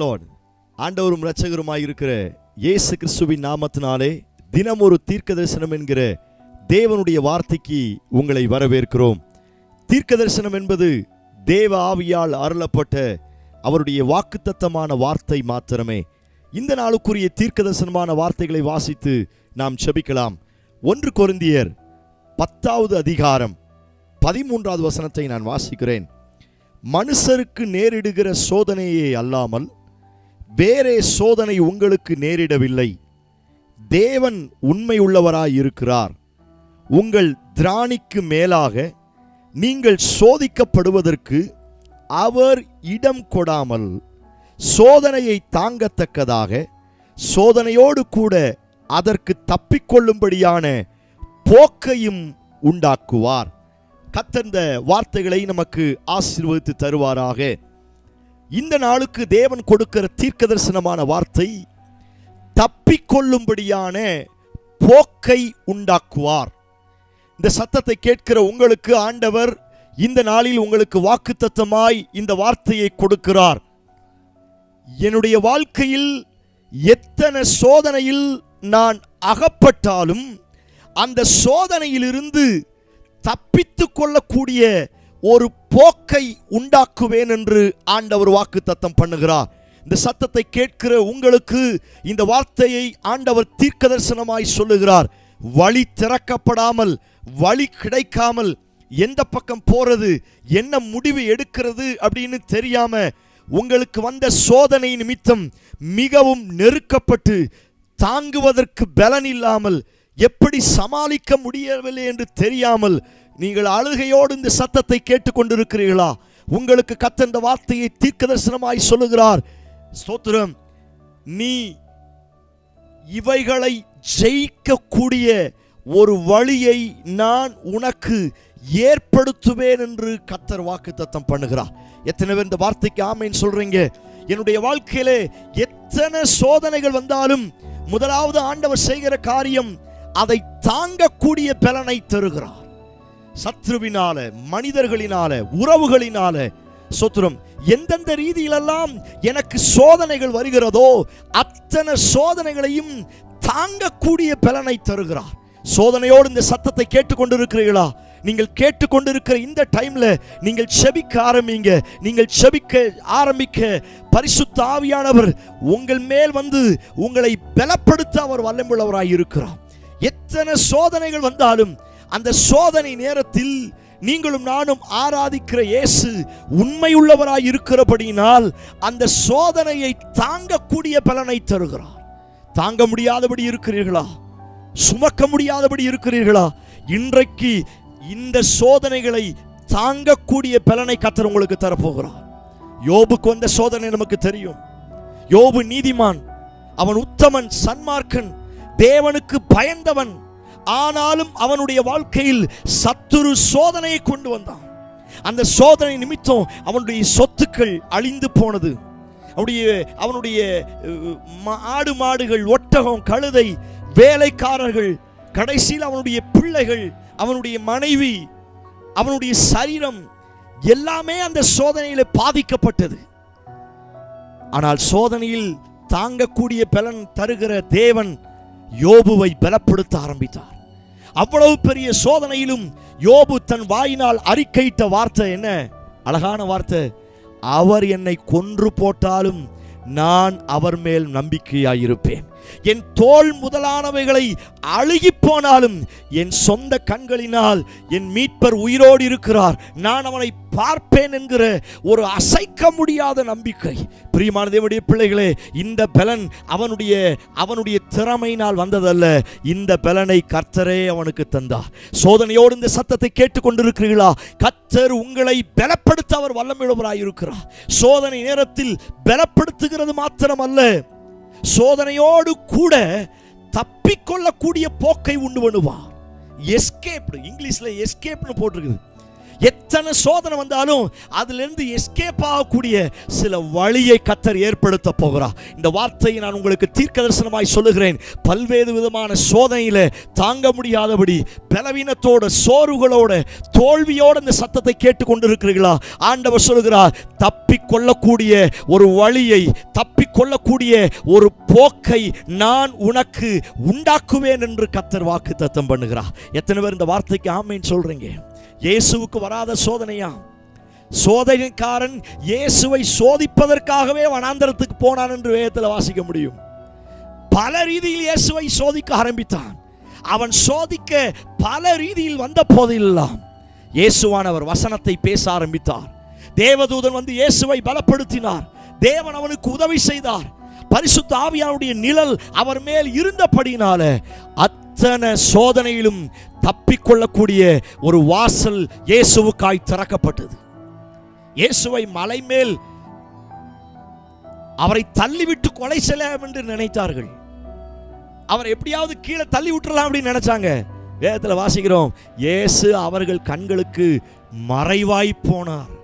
Lord ஆண்டவரும் இரட்சகருமாய் இருக்கிற இயேசு கிறிஸ்துவின் நாமத்தினாலே தினம் ஒரு தீர்க்க தரிசனம் என்கிற தேவனுடைய வார்த்தைக்கு உங்களை வரவேற்கிறோம். தீர்க்க தரிசனம் என்பது தேவ ஆவியால் அருளப்பட்ட அவருடைய வாக்குத்தத்தமான வார்த்தை மாத்திரமே. இந்த நாளுக்குரிய தீர்க்க தரிசனமான வார்த்தைகளை வாசித்து நாம் செபிக்கலாம். ஒன்று கொரிந்தியர் பத்தாவது அதிகாரம் பதிமூன்றாவது வசனத்தை நான் வாசிக்கிறேன். மனுஷருக்கு நேரிடுகிற சோதனையே அல்லாமல் வேறே சோதனை உங்களுக்கு நேரிடவில்லை. தேவன் உண்மையுள்ளவராய் இருக்கிறார் உங்கள் திராணிக்கு மேலாக நீங்கள் சோதிக்கப்படுவதற்கு அவர் இடம் கொடாமல் சோதனையை தாங்கத்தக்கதாக சோதனையோடு கூட அதற்கு தப்பிக்கொள்ளும்படியான போக்கையும் உண்டாக்குவார். கத்தந்த வார்த்தைகளை நமக்கு ஆசீர்வதித்து தருவாராக. இந்த நாளுக்கு தேவன் கொடுக்கிற தீர்க்க தரிசனமான வார்த்தை தப்பிக்கொள்ளும்படியான போக்கை உண்டாக்குவார். இந்த சத்தத்தை கேட்கிற உங்களுக்கு ஆண்டவர் இந்த நாளில் உங்களுக்கு வாக்குத்தத்தமாய் இந்த வார்த்தையை கொடுக்கிறார். என்னுடைய வாழ்க்கையில் எத்தனை சோதனையில் நான் அகப்பட்டாலும் அந்த சோதனையிலிருந்து தப்பித்து கொள்ளக்கூடிய ஒரு போக்கை உண்டாக்குவேன் என்று ஆண்டவர் வாக்கு தத்தம் பண்ணுகிறார். இந்த சத்தத்தை கேட்கிற உங்களுக்கு இந்த வார்த்தையை ஆண்டவர் தீர்க்க தரிசனமாய் சொல்லுகிறார். வழி திறக்கப்படாமல் வழி கிடைக்காமல் எந்த பக்கம் போறது என்ன முடிவு எடுக்கிறது அப்படின்னு தெரியாம உங்களுக்கு வந்த சோதனை நிமித்தம் மிகவும் நெருக்கப்பட்டு தாங்குவதற்கு பலன் இல்லாமல் எப்படி சமாளிக்க முடியவில்லை என்று தெரியாமல் நீங்கள் அழுகையோடு இந்த சத்தத்தை கேட்டுக்கொண்டிருக்கிறீர்களா? உங்களுக்கு கத்தந்த வார்த்தையை தீர்க்க தரிசனமாய் சொல்லுகிறார். ஸ்தோத்திரம். நீ இவைகளை ஜெயிக்கக்கூடிய ஒரு வழியை நான் உனக்கு ஏற்படுத்துவேன் என்று கத்தர் வாக்கு தத்தம் பண்ணுகிறார். எத்தனை பேர் இந்த வார்த்தைக்கு ஆமைன்னு சொல்றீங்க? என்னுடைய வாழ்க்கையிலே எத்தனை சோதனைகள் வந்தாலும் முதலாவது ஆண்டவர் செய்கிற காரியம் அதை தாங்கக்கூடிய பலனை தருகிறார். சத்ருவினால மனிதர்களினால உறவுகளினால. சொத்துரம் எந்தெந்த ரீதியிலெல்லாம் எனக்கு சோதனைகள் வருகிறதோ அத்தனை சோதனைகளையும் தாங்கக்கூடிய பலனை தருகிறார். சோதனையோடு இந்த சத்தத்தை கேட்டுக்கொண்டிருக்கிறீர்களா? நீங்கள் கேட்டுக்கொண்டிருக்கிற இந்த டைம்ல நீங்கள் செபிக்க ஆரம்பிங்க. நீங்கள் செபிக்க ஆரம்பிக்க பரிசுத்த ஆவியானவர் உங்கள் மேல் வந்து உங்களை பலப்படுத்த அவர் வல்லமுள்ளவராய் இருக்கிறார் எத்தனை சோதனைகள் வந்தாலும் அந்த சோதனை நேரத்தில் நீங்களும் நானும் ஆராதிக்கிற இயேசு உண்மையுள்ளவராய் இருக்கிறபடியினால் அந்த சோதனையை தாங்கக்கூடிய பலனை தருகிறார். தாங்க முடியாதபடி இருக்கிறீர்களா? சுமக்க முடியாதபடி இருக்கிறீர்களா? இன்றைக்கு இந்த சோதனைகளை தாங்கக்கூடிய பலனை கத்தர் உங்களுக்கு தரப்போகிறார். யோபுக்கு வந்த சோதனை நமக்கு தெரியும். யோபு நீதிமான் அவன் உத்தமன் சன்மார்க்கன் தேவனுக்கு பயந்தவன் ஆனாலும் அவனுடைய வாழ்க்கையில் சத்துரு சோதனையை கொண்டு வந்தான். அந்த சோதனை நிமித்தம் அவனுடைய சொத்துக்கள் அழிந்து போனது. அவனுடைய அவனுடைய ஆடு மாடுகள் ஒட்டகம் கழுதை வேலைக்காரர்கள் கடைசியில் அவனுடைய பிள்ளைகள் அவனுடைய மனைவி அவனுடைய சரீரம் எல்லாமே அந்த சோதனையில பாதிக்கப்பட்டது. ஆனால் சோதனையில் தாங்கக்கூடிய பலன் தருகிற தேவன் யோபுவை பலப்படுத்த ஆரம்பித்தார். அவ்வளவு பெரிய சோதனையிலும் யோபு தன் வாயினால் அறிக்கையிட்ட வார்த்தை என்ன? அழகான வார்த்தை. அவர் என்னை கொன்று போட்டாலும் நான் அவர் மேல் நம்பிக்கையாயிருப்பேன். என் தோல் முதலானவைகளை அழுகி போனாலும் என் சொந்த கண்களினால் என் மீட்பர் உயிரோடு இருக்கிறார். நான் அவனை பார்ப்பேன் என்கிற ஒரு அசைக்க முடியாத நம்பிக்கை. பிரியமான தேவனுடைய பிள்ளைகளே இந்த பலன் அவனுடைய அவனுடைய திறமையினால் வந்ததல்ல. இந்த பலனை கர்த்தரே அவனுக்கு தந்தார். சோதனையோடு இந்த சத்தத்தை கேட்டுக்கொண்டிருக்கிறீர்களா? கர்த்தர் உங்களை பலப்படுத்த அவர் வல்லமிழவராயிருக்கிறார். சோதனை நேரத்தில் பலப்படுத்துகிறது மாத்திரமல்ல. சோதனையோடு கூட தப்பிக்கொள்ளக்கூடிய போக்கை உண்டு பண்ணுவார் எஸ்கேப்டு இங்கிலீஷில் எஸ்கேப்னு போட்டிருக்குது. எத்தனை சோதனை வந்தாலும் அதிலிருந்து எஸ்கேப் ஆகக்கூடிய சில வழியை கத்தர் ஏற்படுத்த போகிறார். இந்த வார்த்தையை நான் உங்களுக்கு தீர்க்க தரிசனமாய் சொல்லுகிறேன். பல்வேறு விதமான சோதனையில் தாங்க முடியாதபடி பலவீனத்தோட சோர்வுகளோட தோல்வியோட இந்த சத்தத்தை கேட்டுக்கொண்டிருக்கிறீர்களா? ஆண்டவர் சொல்லுகிறார் தப்பிக்கொள்ளக்கூடிய ஒரு வழியை தப்பிக்கொள்ளக்கூடிய ஒரு போக்கை நான் உனக்கு உண்டாக்குவேன் என்று கத்தர் வாக்கு தத்தம் பண்ணுகிறார். எத்தனை பேர் இந்த வார்த்தைக்கு ஆமைன்னு சொல்றீங்க? இயேசுவுக்கு வராத சோதனையா? சோதனைக்காரன் இயேசுவை சோதிப்பதற்காகவே வனாந்தரத்துக்கு போனான் என்று வேதத்தில் வாசிக்க முடியும். பல ரீதியில் இயேசுவை சோதிக்க ஆரம்பித்தான். அவன் சோதிக்க பல ரீதியில் வந்த போதெல்லாம் இயேசுவானவர் வசனத்தை பேச ஆரம்பித்தார். தேவதூதன் வந்து இயேசுவை பலப்படுத்தினார். தேவன் அவனுக்கு உதவி செய்தார். பரிசுத்த ஆவியானுடைய நிழல் அவர் மேல் இருந்தபடினால அத்தனை சோதனையிலும் தப்பிக்கொள்ளக்கூடிய ஒரு வாசல் இயேசுவுக்காய் திறக்கப்பட்டது. இயேசுவை மலை மேல் அவரை தள்ளிவிட்டு கொலை செய்யலாம் என்று நினைத்தார்கள். அவர் எப்படியாவது கீழே தள்ளி விட்டுறலாம் அப்படின்னு நினைச்சாங்க. வேதத்தில் வாசிக்கிறோம் இயேசு அவர்கள் கண்களுக்கு மறைவாய் போனார்.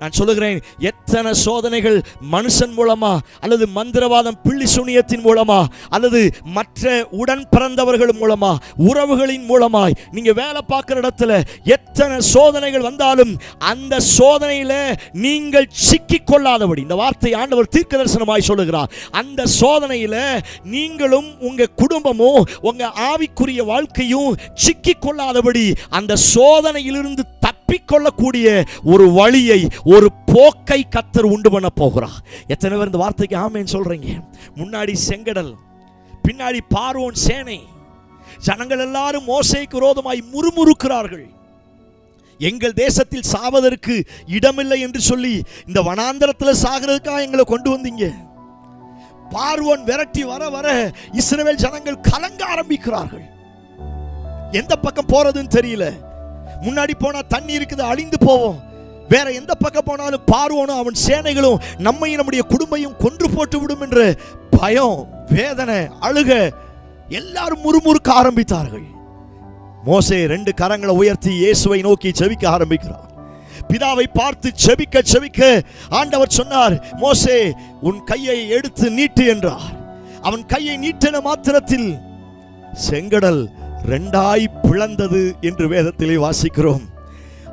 நான் சொல்லுகிறேன் எத்தனை சோதனைகள் மனுஷன் மூலமா அல்லது மந்திரவாதம் பிள்ளி சுனியத்தின் மூலமா அல்லது மற்ற உடன் பிறந்தவர்கள் மூலமா உறவுகளின் மூலமாய் நீங்க வேலை பார்க்குற இடத்துல எத்தனை சோதனைகள் வந்தாலும் அந்த சோதனையில நீங்கள் சிக்கி கொள்ளாதபடி இந்த வார்த்தை ஆண்டவர் தீர்க்க தரிசனமாய் சொல்லுகிறார் அந்த சோதனையில நீங்களும் உங்க குடும்பமும் உங்க ஆவிக்குரிய வாழ்க்கையும் சிக்கி கொள்ளாதபடி அந்த சோதனையிலிருந்து தப்பிக்கொள்ளக்கூடிய ஒரு வழியை ஒரு போக்கை கத்தர் உண்டு பண்ண போகிறார். எத்தனை பேர் இந்த வார்த்தைக்கு ஆமேன்னு சொல்றீங்க? முன்னாடி செங்கடல் பின்னாடி பார்வோன் சேனை. ஜனங்கள் எல்லாரும் மோசைக்கு விரோதமாய் முறுமுறுக்கிறார்கள். எங்கள் தேசத்தில் சாவதற்கு இடமில்லை என்று சொல்லி இந்த வனாந்தரத்தில் சாகிறதுக்காக எங்களை கொண்டு வந்தீங்க? பார்வோன் விரட்டி வர வர இஸ்ரேல் ஜனங்கள் கலங்க ஆரம்பிக்கிறார்கள். எந்த பக்கம் போறதுன்னு தெரியல. முன்னாடி போனா தண்ணி இருக்குது அழிந்து போவோம். வேற எந்த பக்கம் போனாலும் பார்வோனும் அவன் சேனைகளும் நம்மையும் நம்முடைய குடும்பையும் கொன்று போட்டு விடும் என்று பயம் வேதனை அழுக எல்லாரும் முறுமுறுக்க ஆரம்பித்தார்கள். மோசே ரெண்டு கரங்களை உயர்த்தி இயேசுவை நோக்கி செவிக்க ஆரம்பிக்கிறார். பிதாவை பார்த்து செபிக்க செபிக்க ஆண்டவர் சொன்னார் மோசே உன் கையை எடுத்து நீட்டு என்றார். அவன் கையை நீட்டின மாத்திரத்தில் செங்கடல் ரெண்டாய் பிளந்தது என்று வேதத்திலே வாசிக்கிறோம்.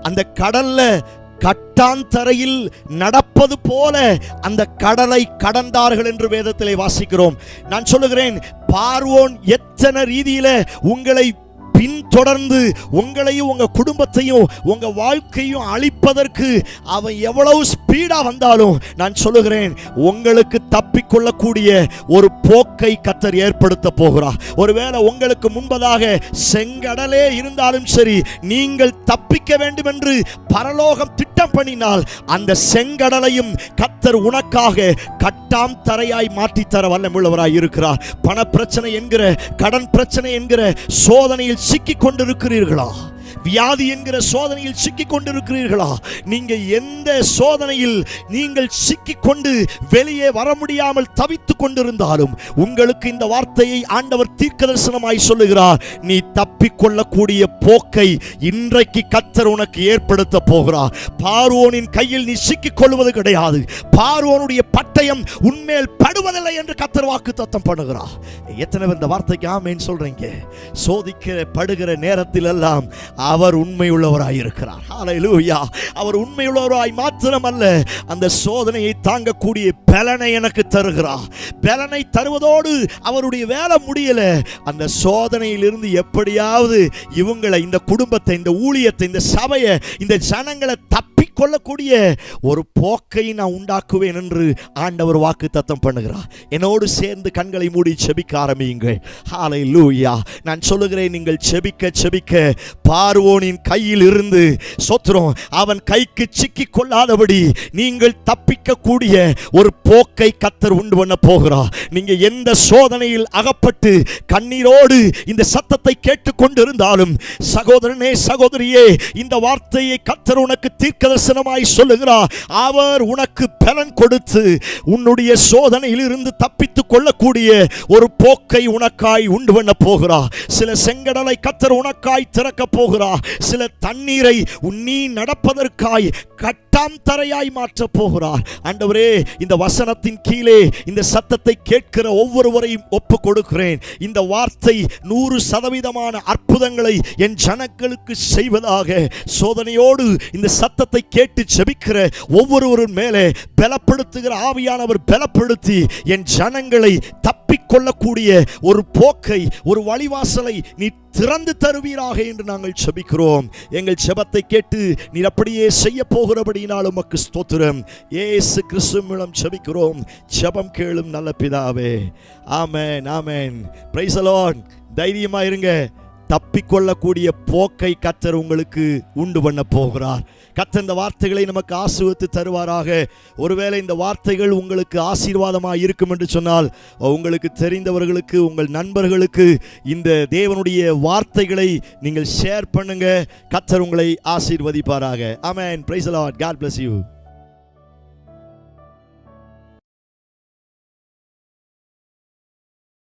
அந்த கடல்ல கட்டாந்தரையில் நடப்பது போல அந்த கடலை கடந்தார்கள் என்று வேதத்திலே வாசிக்கிறோம். நான் சொல்லுகிறேன் பார்வோன் எத்தனை ரீதியில உங்களை பின்தொடர்ந்து உங்களையும் உங்கள் குடும்பத்தையும் உங்கள் வாழ்க்கையும் அழிப்பதற்கு அவன் எவ்வளவு ஸ்பீடாக வந்தாலும் நான் சொல்லுகிறேன் உங்களுக்கு தப்பிக்கொள்ளக்கூடிய ஒரு போக்கை கத்தர் ஏற்படுத்த போகிறார். ஒருவேளை உங்களுக்கு முன்பதாக செங்கடலே இருந்தாலும் சரி நீங்கள் தப்பிக்க வேண்டும் என்று பரலோகம் சட்டம் பண்ணினால் அந்த செங்கடலையும் கத்தர் உனக்காக கட்டாம் தரையாய் மாற்றித்தர வல்லமுள்ளவராய் இருக்கிறார். பண பிரச்சனை என்கிற கடன் பிரச்சனை என்கிற சோதனையில் சிக்கிக் கொண்டிருக்கிறீர்களா? வியாதி என்கிற சோதனையில் சிக்கிக் கொண்டிருக்கிறீர்களா நீங்க எந்த சோதனையில் நீங்கள் சிக்கிக் கொண்டு வெளியே வர முடியாமல் தவித்துக் கொண்டிருந்தாலும் உங்களுக்கு இந்த வார்த்தையை ஆண்டவர் தீர்க்கதரிசனமாய் சொல்லுகிறார். நீ தப்பிக்கொள்ளக்கூடிய போக்கை இன்றைக்கு கத்தர் உனக்கு ஏற்படுத்த போகிறார். பார்வோனின் கையில் நீ சிக்கிக் கொள்வது கிடையாது. பார்வோனுடைய பட்டயம் உண்மையில் படுவதில்லை என்று கத்தர் வாக்கு தத்தம் பண்ணுகிறார். எத்தனை இந்த வார்த்தைக்கு ஆமேன்னு சொல்றீங்க? சோதிக்கிற படுகிற நேரத்தில் எல்லாம் அவர் உண்மையுள்ளவராயிருக்கிறார். உள்ளவராய் ஹalleluya அவர் உண்மையுள்ளவராய் மாத்திரமல்ல அந்த சோதனையை தாங்கக்கூடிய பலனை எனக்கு தருகிறார். பலனை தருவதோடு அவருடைய வேலை முடியல. அந்த சோதனையிலிருந்து எப்படியாவது இவங்களை இந்த குடும்பத்தை இந்த ஊழியத்தை இந்த சபையை இந்த ஜனங்களை கொள்ளக்கூடிய ஒரு போக்கை நான் உண்டாக்குவேன் என்று ஆண்டவர் வாக்கு தத்தம் பண்ணுகிறார். என்னோடு சேர்ந்து கண்களை மூடி செபிக்க ஆரம்பியுங்கள். ஹாலை லூயா நான் சொல்லுகிறேன் நீங்கள் செபிக்க செபிக்க பார்வோனின் கையில் இருந்து சொத்துறோம் அவன் கைக்கு சிக்கி கொள்ளாதபடி நீங்கள் தப்பிக்கக்கூடிய ஒரு போக்கை கத்தர் உண்டு பண்ண போகிறார். நீங்க எந்த சோதனையில் அகப்பட்டு கண்ணீரோடு இந்த சத்தத்தை கேட்டுக்கொண்டிருந்தாலும் சகோதரனே சகோதரியே இந்த வார்த்தையை கத்தர் உனக்கு தீர்க்கதர் வசனமாய் சொல்லுகிறார் அவர் உனக்கு பலன் கொடுத்து உன்னுடைய சோதனையில் இருந்து தப்பித்துக் கொள்ளக்கூடிய ஒரு போக்கை உனக்காய் உண்டு பண்ண போகிறார். சில செங்கடலை கத்தர் உனக்காய் திறக்க போகிறார். சில தண்ணீரை நீ நடப்பதற்காய் கட்டாம் தரையாய் மாற்ற போகிறார். ஆண்டவரே இந்த வசனத்தின் கீழே இந்த சத்தத்தை கேட்கிற ஒவ்வொருவரையும் ஒப்பு கொடுக்கிறேன். இந்த வார்த்தை நூறு சதவீதமான அற்புதங்களை என் ஜனங்களுக்கு செய்வதாக சோதனையோடு இந்த சத்தத்தை கேட்டு செபிக்கிற ஒவ்வொருவரும் மேலே பலப்படுத்துகிற ஆவியானவர் பலப்படுத்தி என் ஜனங்களை தப்பிக்கொள்ளக்கூடிய ஒரு போக்கை ஒரு வழிவாசலை நீ திறந்து தருவீராக என்று நாங்கள் செபிக்கிறோம் எங்கள் செபத்தை கேட்டு நீ அப்படியே செய்ய போகிறபடியினால் உமக்கு ஸ்தோத்திரம். ஏசு கிறிஸ்து மூலம் செபிக்கிறோம் செபம் கேளும் நல்ல பிதாவே. ஆமேன் ஆமென். பிரைஸ் அலான் தைரியமா இருங்க தப்பிக்கொள்ளக்கூடிய போக்கை கத்தர் உங்களுக்கு உண்டு பண்ண போகிறார். கத்தர் இந்த வார்த்தைகளை நமக்கு ஆசிர்வத்து தருவாராக. ஒருவேளை இந்த வார்த்தைகள் உங்களுக்கு ஆசீர்வாதமாக இருக்கும் என்று சொன்னால் உங்களுக்கு தெரிந்தவர்களுக்கு உங்கள் நண்பர்களுக்கு இந்த தேவனுடைய வார்த்தைகளை நீங்கள் ஷேர் பண்ணுங்க. கத்தர் உங்களை ஆசீர்வதிப்பாராக. Amen praise Lord God bless you